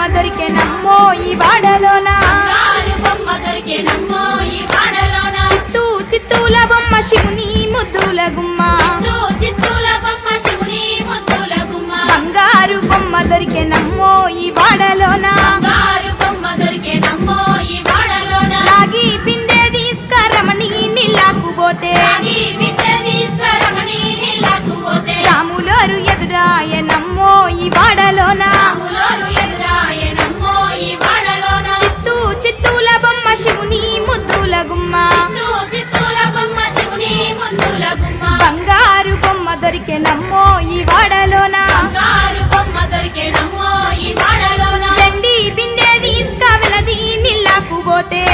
బొమ్మ దొరికెనమ్మో ఈ వాడలోన చిత్తూ చిత్తూల బొమ్మ శివుని ముద్దుల గుమ్మ. చిత్తూ చిత్తూల బొమ్మ శివుని ముద్దుల గుమ్మ. బంగారు బొమ్మ దొరికెనమ్మో ఈ వాడలోన రాగి నీళ్ళకు పోతే. గుమ్మ. బంగారు బొమ్మ బొమ్మ దొరికెనమ్మో ఈ వాడలోన. దండి బిందె తీసుక వెలది నీళ్ళకు పోతే.